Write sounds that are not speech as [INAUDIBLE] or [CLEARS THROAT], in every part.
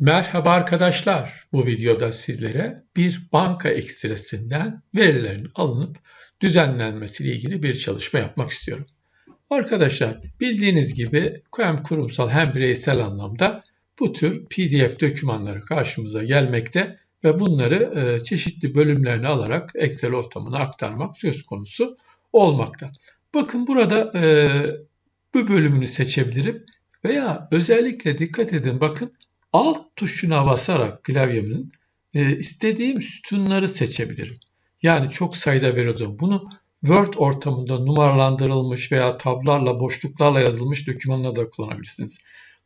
Merhaba arkadaşlar. Bu videoda sizlere bir banka ekstresinden verilerin alınıp düzenlenmesiyle ilgili bir çalışma yapmak istiyorum. Arkadaşlar bildiğiniz gibi hem kurumsal hem bireysel anlamda bu tür PDF dokümanları karşımıza gelmekte ve bunları e, çeşitli bölümlerine alarak Excel ortamına aktarmak söz konusu olmakta. Bakın burada e, bu bölümünü seçebilirim veya özellikle dikkat edin bakın alt tuşuna basarak klavyemin e, istediğim sütunları seçebilirim. Yani çok sayıda veriyordum. Bunu Word ortamında numaralandırılmış veya tablarla, boşluklarla yazılmış dokümanla da kullanabilirsiniz.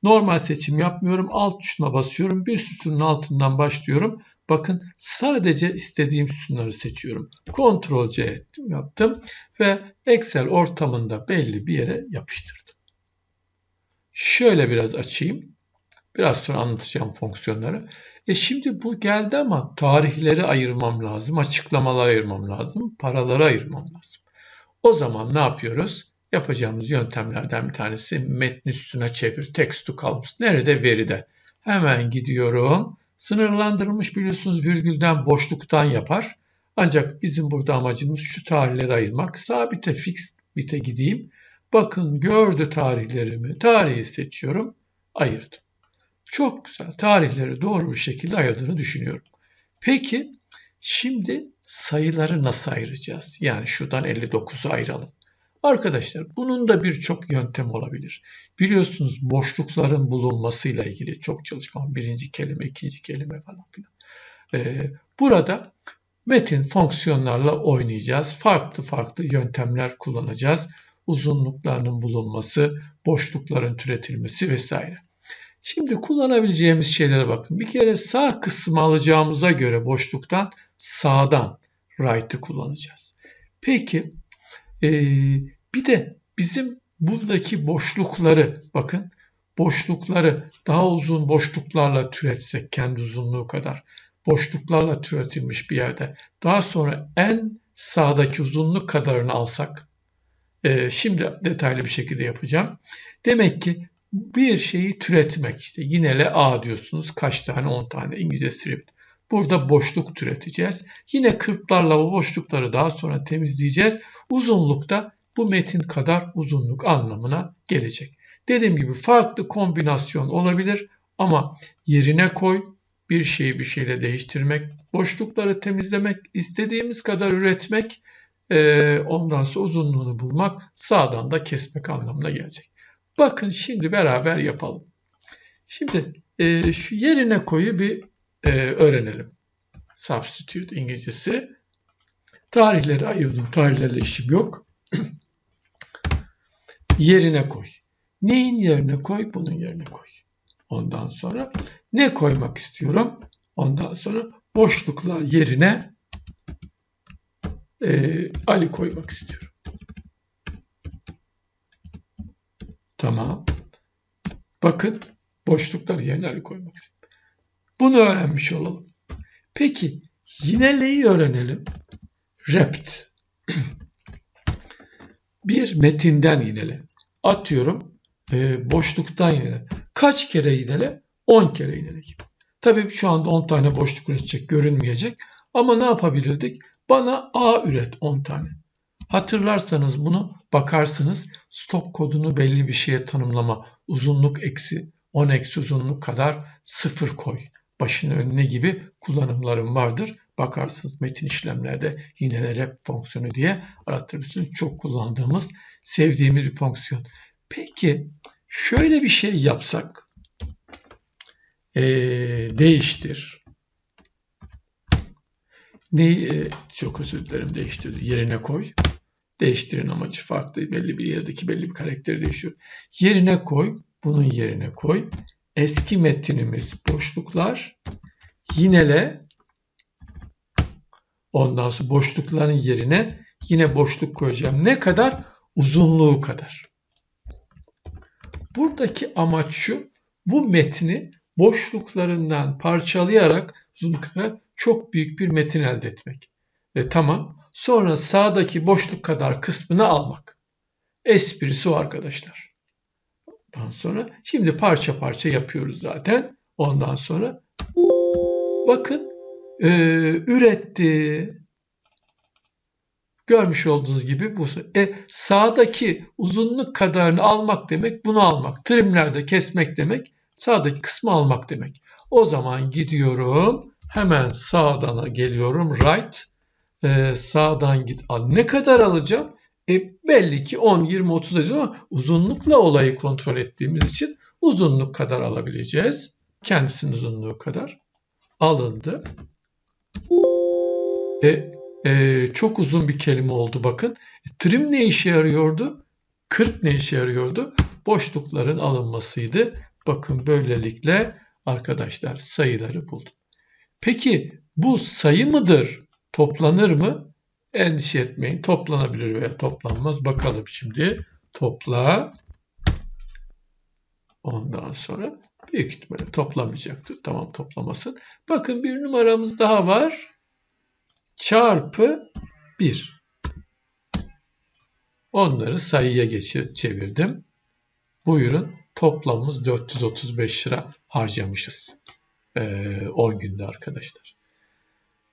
Normal seçim yapmıyorum. Alt tuşuna basıyorum. Bir sütunun altından başlıyorum. Bakın sadece istediğim sütunları seçiyorum. Ctrl C ettim, yaptım ve Excel ortamında belli bir yere yapıştırdım. Şöyle biraz açayım. Biraz sonra anlatacağım fonksiyonları. E şimdi bu geldi ama tarihleri ayırmam lazım, açıklamaları ayırmam lazım, paraları ayırmam lazım. O zaman ne yapıyoruz? Yapacağımız yöntemlerden bir tanesi metni üstüne çevir, text to columns. Nerede? Veride. Hemen gidiyorum. Sınırlandırılmış biliyorsunuz virgülden, boşluktan yapar. Ancak bizim burada amacımız şu tarihleri ayırmak. Sabite fix bite gideyim. Bakın gördü tarihlerimi. Tarihi seçiyorum. Ayırdım çok güzel tarihleri doğru bir şekilde ayırdığını düşünüyorum. Peki şimdi sayıları nasıl ayıracağız? Yani şuradan 59'u ayıralım. Arkadaşlar bunun da birçok yöntem olabilir. Biliyorsunuz boşlukların bulunmasıyla ilgili çok çalışma. Birinci kelime, ikinci kelime falan filan. Ee, burada metin fonksiyonlarla oynayacağız. Farklı farklı yöntemler kullanacağız. Uzunluklarının bulunması, boşlukların türetilmesi vesaire. Şimdi kullanabileceğimiz şeylere bakın. Bir kere sağ kısmı alacağımıza göre boşluktan sağdan right'ı kullanacağız. Peki ee, bir de bizim buradaki boşlukları bakın boşlukları daha uzun boşluklarla türetsek kendi uzunluğu kadar boşluklarla türetilmiş bir yerde daha sonra en sağdaki uzunluk kadarını alsak e, şimdi detaylı bir şekilde yapacağım. Demek ki bir şeyi türetmek işte yinele A diyorsunuz kaç tane 10 tane İngilizce script. Burada boşluk türeteceğiz. Yine kırklarla bu boşlukları daha sonra temizleyeceğiz. Uzunlukta bu metin kadar uzunluk anlamına gelecek. Dediğim gibi farklı kombinasyon olabilir ama yerine koy, bir şeyi bir şeyle değiştirmek, boşlukları temizlemek, istediğimiz kadar üretmek, ondan sonra uzunluğunu bulmak, sağdan da kesmek anlamına gelecek. Bakın şimdi beraber yapalım. Şimdi e, şu yerine koyu bir e, öğrenelim. Substitute İngilizcesi. Tarihleri ayırdım. Tarihlerle işim yok. [CLEARS THROAT] yerine koy. Neyin yerine koy? Bunun yerine koy. Ondan sonra ne koymak istiyorum? Ondan sonra boşluklar yerine e, Ali koymak istiyorum. Tamam. Bakın boşlukları yerine koymak için. Bunu öğrenmiş olalım. Peki yineleyi öğrenelim. Rept. [CLEARS THROAT] Bir metinden yinele. Atıyorum e, boşluktan yinele. Kaç kere yinele? 10 kere yinele gibi. Tabii şu anda 10 tane boşluk üretecek, görünmeyecek. Ama ne yapabilirdik? Bana A üret 10 tane. Hatırlarsanız bunu bakarsınız stop kodunu belli bir şeye tanımlama uzunluk eksi 10 eksi uzunluk kadar sıfır koy başının önüne gibi kullanımlarım vardır. Bakarsınız metin işlemlerde yine rep fonksiyonu diye arattırırsınız. Çok kullandığımız, sevdiğimiz bir fonksiyon. Peki şöyle bir şey yapsak. Ee, değiştir. Neyi, çok özür dilerim değiştirdi. Yerine koy. Değiştirin amacı farklı. Belli bir yerdeki belli bir karakteri değişiyor. Yerine koy. Bunun yerine koy. Eski metinimiz boşluklar. Yinele. Ondan sonra boşlukların yerine yine boşluk koyacağım. Ne kadar? Uzunluğu kadar. Buradaki amaç şu. Bu metni boşluklarından parçalayarak uzunluklar çok büyük bir metin elde etmek. E, tamam. Sonra sağdaki boşluk kadar kısmını almak. Esprisi o arkadaşlar. Daha sonra şimdi parça parça yapıyoruz zaten. Ondan sonra bakın e, üretti. Görmüş olduğunuz gibi bu. E, sağdaki uzunluk kadarını almak demek bunu almak. Trimlerde kesmek demek sağdaki kısmı almak demek. O zaman gidiyorum hemen sağdan geliyorum right e, sağdan git. A, ne kadar alacağım? E, belli ki 10, 20, 30 alacağız ama uzunlukla olayı kontrol ettiğimiz için uzunluk kadar alabileceğiz. Kendisinin uzunluğu kadar alındı. E, e, çok uzun bir kelime oldu bakın. E, trim ne işe yarıyordu? 40 ne işe yarıyordu? Boşlukların alınmasıydı. Bakın böylelikle arkadaşlar sayıları buldum. Peki bu sayı mıdır? Toplanır mı? Endişe etmeyin. Toplanabilir veya toplanmaz. Bakalım şimdi. Topla. Ondan sonra büyük ihtimalle toplamayacaktır. Tamam toplamasın. Bakın bir numaramız daha var. Çarpı 1. Onları sayıya geçir, çevirdim. Buyurun toplamımız 435 lira harcamışız. Ee, 10 günde arkadaşlar.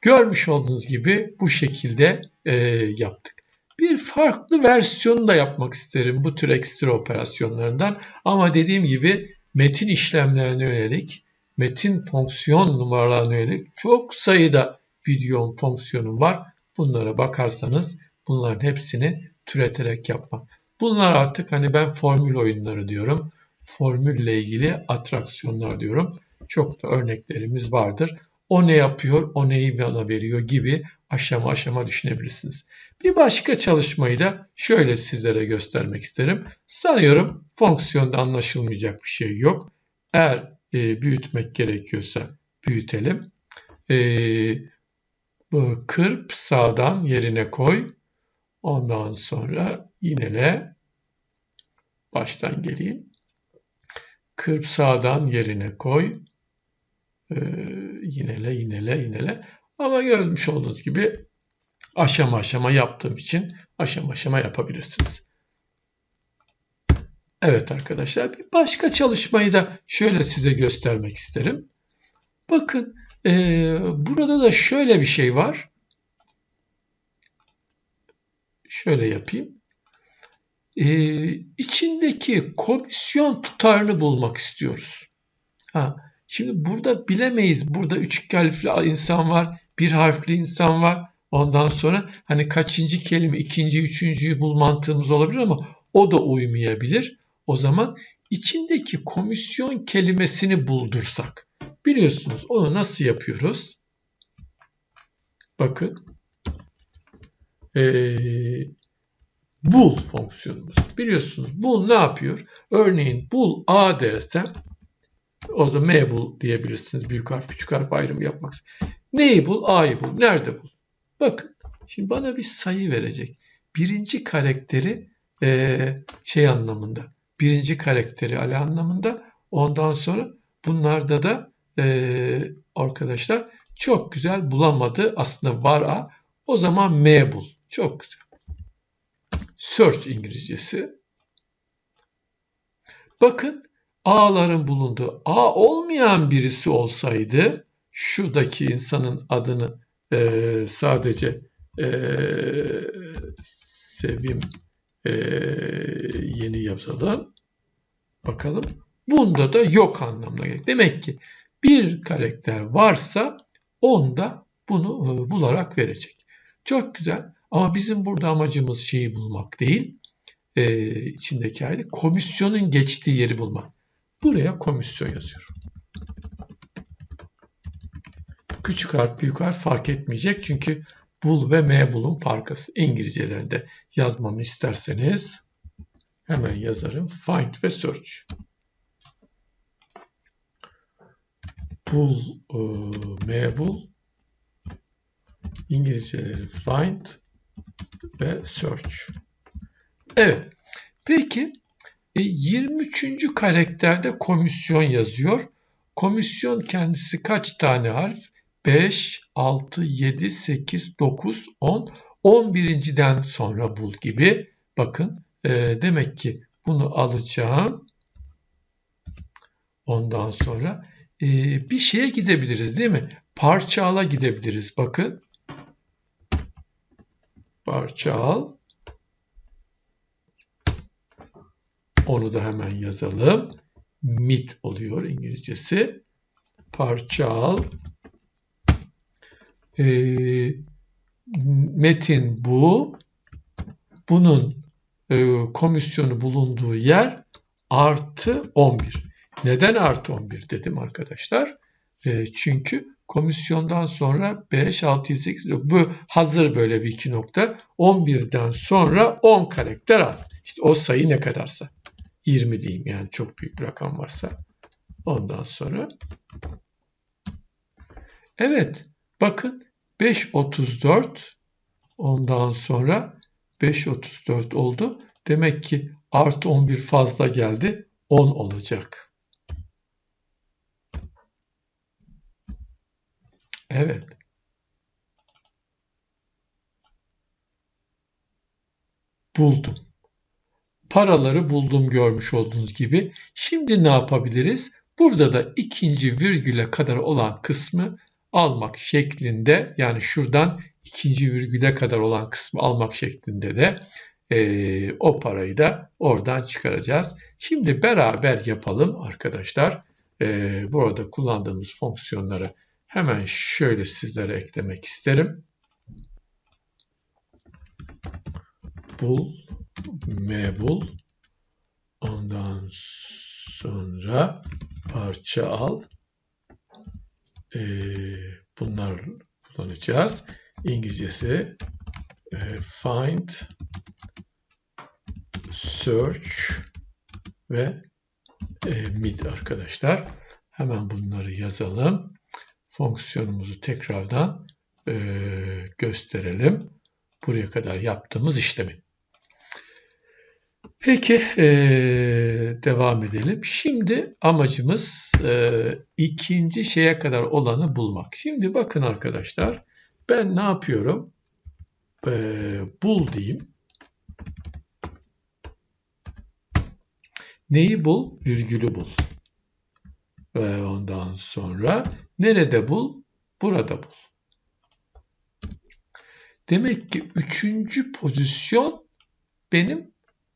Görmüş olduğunuz gibi bu şekilde e, yaptık. Bir farklı versiyonu da yapmak isterim bu tür ekstra operasyonlarından. Ama dediğim gibi metin işlemlerine yönelik, metin fonksiyon numaralarına yönelik çok sayıda videom fonksiyonum var. Bunlara bakarsanız bunların hepsini türeterek yapmak. Bunlar artık hani ben formül oyunları diyorum. Formülle ilgili atraksiyonlar diyorum. Çok da örneklerimiz vardır. O ne yapıyor, o neyi bana veriyor gibi aşama aşama düşünebilirsiniz. Bir başka çalışmayı da şöyle sizlere göstermek isterim. Sanıyorum fonksiyonda anlaşılmayacak bir şey yok. Eğer e, büyütmek gerekiyorsa büyütelim. E, kırp sağdan yerine koy. Ondan sonra yinele. Baştan geleyim. Kırp sağdan yerine koy. Ee, yinele yinele yinele. Ama görmüş olduğunuz gibi aşama aşama yaptığım için aşama aşama yapabilirsiniz. Evet arkadaşlar bir başka çalışmayı da şöyle size göstermek isterim. Bakın e, burada da şöyle bir şey var. Şöyle yapayım. E, içindeki komisyon tutarını bulmak istiyoruz. Ha, Şimdi burada bilemeyiz. Burada üç harfli insan var, bir harfli insan var. Ondan sonra hani kaçıncı kelime, ikinci, üçüncüyü bul mantığımız olabilir ama o da uymayabilir. O zaman içindeki komisyon kelimesini buldursak. Biliyorsunuz onu nasıl yapıyoruz? Bakın. Ee, bul fonksiyonumuz. Biliyorsunuz bul ne yapıyor? Örneğin bul a dersem o zaman M bul diyebilirsiniz. Büyük harf, küçük harf ayrımı yapmak. Neyi bul? A'yı bul. Nerede bul? Bakın. Şimdi bana bir sayı verecek. Birinci karakteri e, şey anlamında. Birinci karakteri Ali anlamında. Ondan sonra bunlarda da e, arkadaşlar çok güzel bulamadı. Aslında var A. O zaman M bul. Çok güzel. Search İngilizcesi. Bakın A'ların bulunduğu A olmayan birisi olsaydı şuradaki insanın adını e, sadece e, Sevim e, yeni yazalım. Bakalım. Bunda da yok anlamına gelir. Demek ki bir karakter varsa onda bunu e, bularak verecek. Çok güzel. Ama bizim burada amacımız şeyi bulmak değil. E, içindeki hali komisyonun geçtiği yeri bulmak. Buraya komisyon yazıyorum. Küçük harf büyük harf fark etmeyecek çünkü bul ve m bulun farkası. İngilizcelerinde yazmamı isterseniz hemen yazarım. Find ve search. Bul, e, m bul. İngilizceleri find ve search. Evet. Peki 23. E, karakterde komisyon yazıyor. Komisyon kendisi kaç tane harf? 5, 6, 7, 8, 9, 10. 11.den sonra bul gibi. Bakın e, demek ki bunu alacağım. Ondan sonra e, bir şeye gidebiliriz değil mi? Parça ala gidebiliriz. Bakın. Parça Onu da hemen yazalım. Mit oluyor İngilizcesi. Parça al. E, metin bu. Bunun e, komisyonu bulunduğu yer artı 11. Neden artı 11 dedim arkadaşlar? E, çünkü komisyondan sonra 5, 6, 8 bu hazır böyle bir iki nokta. 11'den sonra 10 karakter al. İşte o sayı ne kadarsa. 20 diyeyim yani çok büyük bir rakam varsa. Ondan sonra Evet bakın 5.34 ondan sonra 5.34 oldu. Demek ki artı 11 fazla geldi. 10 olacak. Evet. Buldum. Paraları buldum görmüş olduğunuz gibi. Şimdi ne yapabiliriz? Burada da ikinci virgüle kadar olan kısmı almak şeklinde yani şuradan ikinci virgüle kadar olan kısmı almak şeklinde de e, o parayı da oradan çıkaracağız. Şimdi beraber yapalım arkadaşlar. E, burada kullandığımız fonksiyonları hemen şöyle sizlere eklemek isterim. Bul, mebul, ondan sonra parça al. E, bunlar kullanacağız. İngilizcesi e, find search ve e, mid arkadaşlar. Hemen bunları yazalım. Fonksiyonumuzu tekrardan e, gösterelim. Buraya kadar yaptığımız işlemi. Peki e, devam edelim. Şimdi amacımız e, ikinci şeye kadar olanı bulmak. Şimdi bakın arkadaşlar ben ne yapıyorum? E, bul diyeyim. Neyi bul? Virgülü bul. Ve ondan sonra nerede bul? Burada bul. Demek ki üçüncü pozisyon benim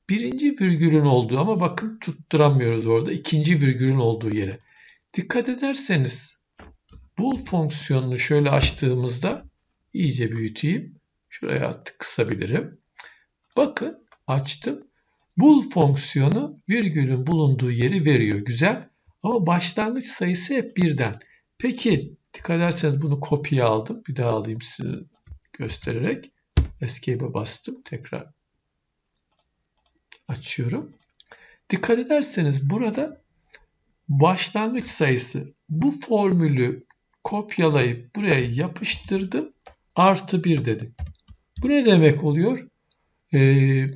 birinci virgülün olduğu ama bakın tutturamıyoruz orada ikinci virgülün olduğu yere. Dikkat ederseniz bul fonksiyonunu şöyle açtığımızda iyice büyüteyim. Şuraya kısabilirim. Bakın açtım. Bul fonksiyonu virgülün bulunduğu yeri veriyor. Güzel. Ama başlangıç sayısı hep birden. Peki dikkat ederseniz bunu kopya aldım. Bir daha alayım size göstererek. Escape'e bastım. Tekrar açıyorum. Dikkat ederseniz burada başlangıç sayısı bu formülü kopyalayıp buraya yapıştırdım. Artı bir dedim. Bu ne demek oluyor? Ee,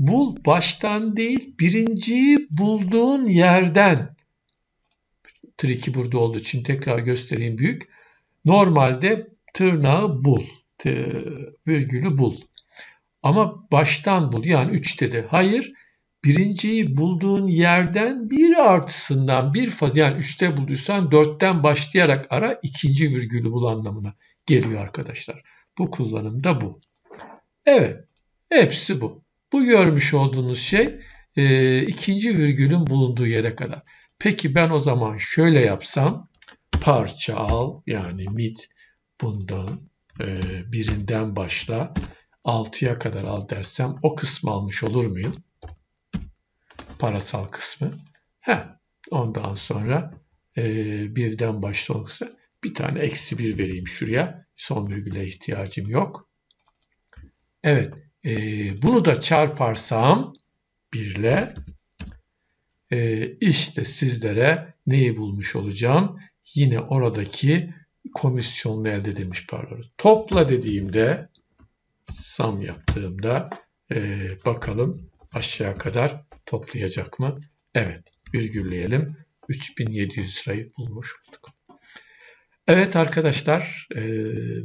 Bul baştan değil birinciyi bulduğun yerden. Triki burada olduğu için tekrar göstereyim büyük. Normalde tırnağı bul. Virgülü bul. Ama baştan bul. Yani 3 dedi. Hayır. Birinciyi bulduğun yerden bir artısından bir faz yani 3'te bulduysan 4'ten başlayarak ara ikinci virgülü bul anlamına geliyor arkadaşlar. Bu kullanımda bu. Evet. Hepsi bu. Bu görmüş olduğunuz şey e, ikinci virgülün bulunduğu yere kadar. Peki ben o zaman şöyle yapsam parça al yani mit bundan e, birinden başla 6'ya kadar al dersem o kısmı almış olur muyum? Parasal kısmı. He, ondan sonra e, birden başla olursa bir tane eksi bir vereyim şuraya. Son virgüle ihtiyacım yok. Evet e, bunu da çarparsam 1 ile e, işte sizlere neyi bulmuş olacağım? Yine oradaki komisyonlu elde edilmiş paraları. Topla dediğimde sam yaptığımda e, bakalım aşağı kadar toplayacak mı? Evet virgülleyelim. 3700 lirayı bulmuş olduk. Evet arkadaşlar, e,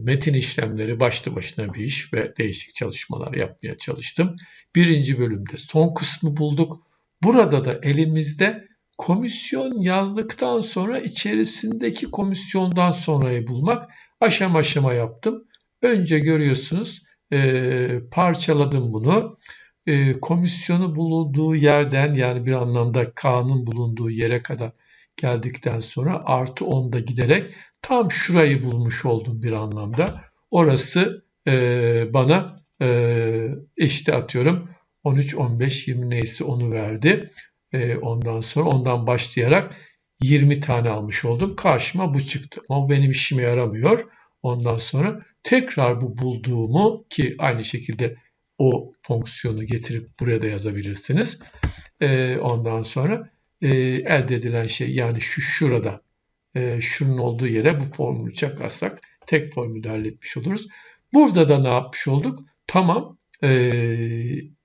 metin işlemleri başlı başına bir iş ve değişik çalışmalar yapmaya çalıştım. Birinci bölümde son kısmı bulduk. Burada da elimizde komisyon yazdıktan sonra içerisindeki komisyondan sonrayı bulmak aşama aşama yaptım. Önce görüyorsunuz e, parçaladım bunu. E, komisyonu bulunduğu yerden yani bir anlamda K'nın bulunduğu yere kadar geldikten sonra artı 10'da giderek tam şurayı bulmuş oldum bir anlamda. Orası e, bana e, eşit atıyorum 13, 15, 20 neyse onu verdi. E, ondan sonra ondan başlayarak 20 tane almış oldum. Karşıma bu çıktı. Ama benim işime yaramıyor. Ondan sonra tekrar bu bulduğumu ki aynı şekilde o fonksiyonu getirip buraya da yazabilirsiniz. E, ondan sonra e, elde edilen şey yani şu şurada e, şunun olduğu yere bu formülü çakarsak tek formülde halletmiş oluruz. Burada da ne yapmış olduk? Tamam e,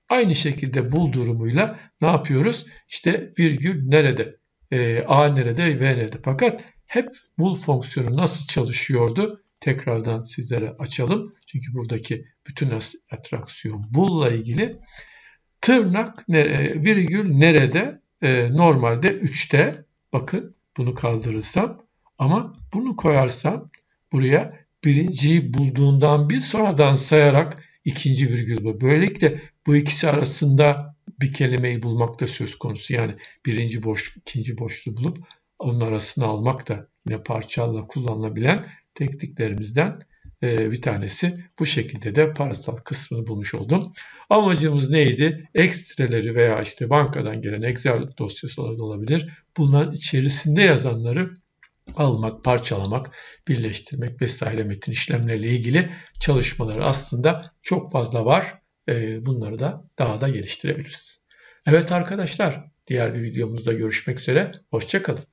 aynı şekilde bul durumuyla ne yapıyoruz? İşte virgül nerede? E, A nerede? V nerede? Fakat hep bul fonksiyonu nasıl çalışıyordu? Tekrardan sizlere açalım. Çünkü buradaki bütün atraksiyon bulla ilgili. Tırnak virgül nerede? E, normalde 3'te bakın bunu kaldırırsam ama bunu koyarsam buraya birinciyi bulduğundan bir sonradan sayarak ikinci virgül bu. Böylelikle bu ikisi arasında bir kelimeyi bulmak da söz konusu. Yani birinci boşluk, ikinci boşluğu bulup onun arasını almak da yine parçalarla kullanılabilen tekniklerimizden e, bir tanesi. Bu şekilde de parasal kısmını bulmuş oldum. Amacımız neydi? Ekstreleri veya işte bankadan gelen Excel dosyası olabilir. Bunların içerisinde yazanları almak, parçalamak, birleştirmek vesaire metin işlemleriyle ilgili çalışmaları aslında çok fazla var. E, bunları da daha da geliştirebiliriz. Evet arkadaşlar, diğer bir videomuzda görüşmek üzere. Hoşçakalın.